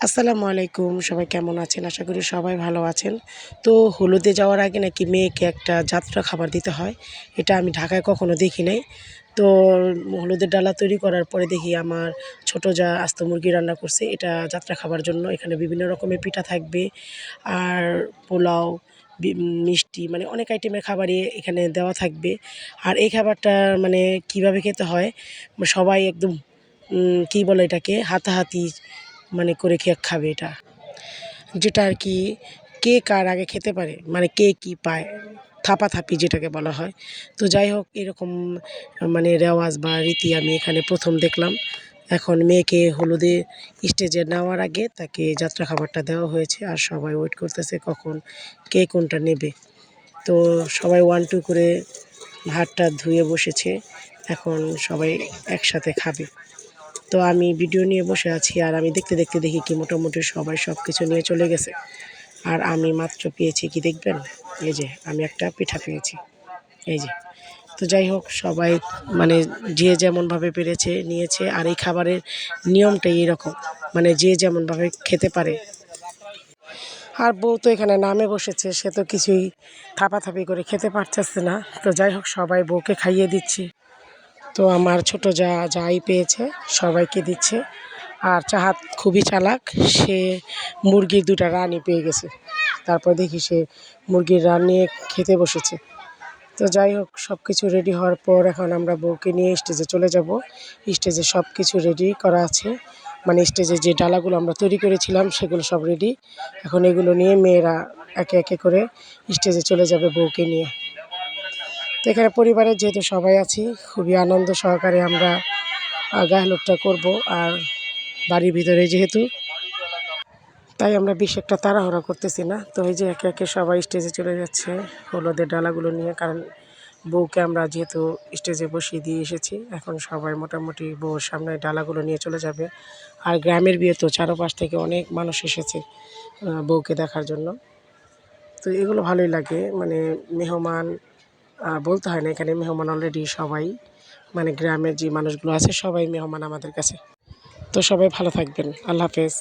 আসসালামু আলাইকুম, সবাই কেমন আছেন? আশা করি সবাই ভালো আছেন। তো হলুদে যাওয়ার আগে নাকি মেয়েকে একটা যাত্রা খাবার দিতে হয়। এটা আমি ঢাকায় কখনো দেখি নাই। তো হলুদের ডালা তৈরি করার পরে দেখি আমার ছোট যা আস্ত মুরগি রান্না করছে, এটা যাত্রা খাবার জন্য। এখানে বিভিন্ন রকমের পিঠা থাকবে আর পোলাও মিষ্টি মানে অনেক আইটেমের খাবারই এখানে দেওয়া থাকবে। আর এই খাবারটা মানে কীভাবে খেতে হয়? সবাই একদম কি বলে এটাকে? হাতাহাতি মানে করে খেয়ে খাবে এটা। যেটা আর কি কে কার আগে খেতে পারে মানে কে কি পায়, থাপাথাপি যেটাকে বলা হয়। তো যাই হোক, এরকম মানে রেওয়াজ বা রীতি আমি এখানে প্রথম দেখলাম। এখন মেয়েকে হলুদে স্টেজে নেওয়ার আগে তাকে যাত্রা খাবারটা দেওয়া হয়েছে। আর সবাই ওয়েট করতেছে কখন কে কোনটা নেবে। তো সবাই ওয়ান টু করে ভাতটা ধুয়ে বসেছে। এখন সবাই একসাথে খাবে। তো আমি ভিডিও নিয়ে বসে আছি আর আমি দেখতে দেখতে দেখি কি মোটামুটি সবাই সব কিছু নিয়ে চলে গেছে। আর আমি মাত্র পেয়েছি কি দেখবেন? এই যে, আমি একটা পিঠা পেয়েছি। এই যে, তো যাই হোক, সবাই মানে যে যেমনভাবে পেরেছে, নিয়েছে আর এই খাবারের নিয়মটাই এরকম। মানে যে যেমনভাবে খেতে পারে। আর বউ তো এখানে নামে বসেছে, সে তো কিছুই থাপাথাপি করে খেতে পারতেছে না। তো যাই হোক, সবাই বউকে খাইয়ে দিচ্ছি। তো আমার ছোট যা, যাই পেয়েছে, সবাইকে দিচ্ছে। আর চাহাত খুবই চালাক, সে মুরগির দুটা রানি পেয়ে গেছে। তারপর দেখি সে মুরগির রান নিয়ে খেতে বসেছে। তো যাই হোক সব কিছু রেডি হওয়ার পর এখন আমরা বউকে নিয়ে স্টেজে চলে যাব। স্টেজে সব কিছু রেডি করা আছে। মানে স্টেজে যে ডালাগুলো আমরা তৈরি করেছিলাম, সেগুলো সব রেডি এখন এগুলো নিয়ে মেয়েরা একে একে করে স্টেজে চলে যাবে বউকে নিয়ে। তো এখানে পরিবারের যেহেতু সবাই আছি খুবই আনন্দ সহকারে আমরা আহ, গায়েহলুদটা করব আর বাড়ির ভিতরে যেহেতু। তাই আমরা বেশ একটা তাড়াহুড়া করতেছি না। তো এই যে একে একে সবাই স্টেজে চলে যাচ্ছে হলুদের ডালাগুলো নিয়ে কারণ বউকে আমরা যেহেতু স্টেজে বসিয়ে দিয়ে এসেছি এখন সবাই মোটামুটি বউর সামনে ডালাগুলো নিয়ে চলে যাবে। আর গ্রামের বিয়ে তো চারোপাশ থেকে অনেক মানুষ এসেছে বউকে দেখার জন্য। তো এগুলো ভালোই লাগে মানে মেহমান বলতে হয় না, এখানে মেহমান অলরেডি সবাই মানে গ্রামের যে মানুষগুলো আছে, সবাই মেহমান আমাদের কাছে। তো সবাই ভালো থাকবেন। আল্লাহ হাফেজ।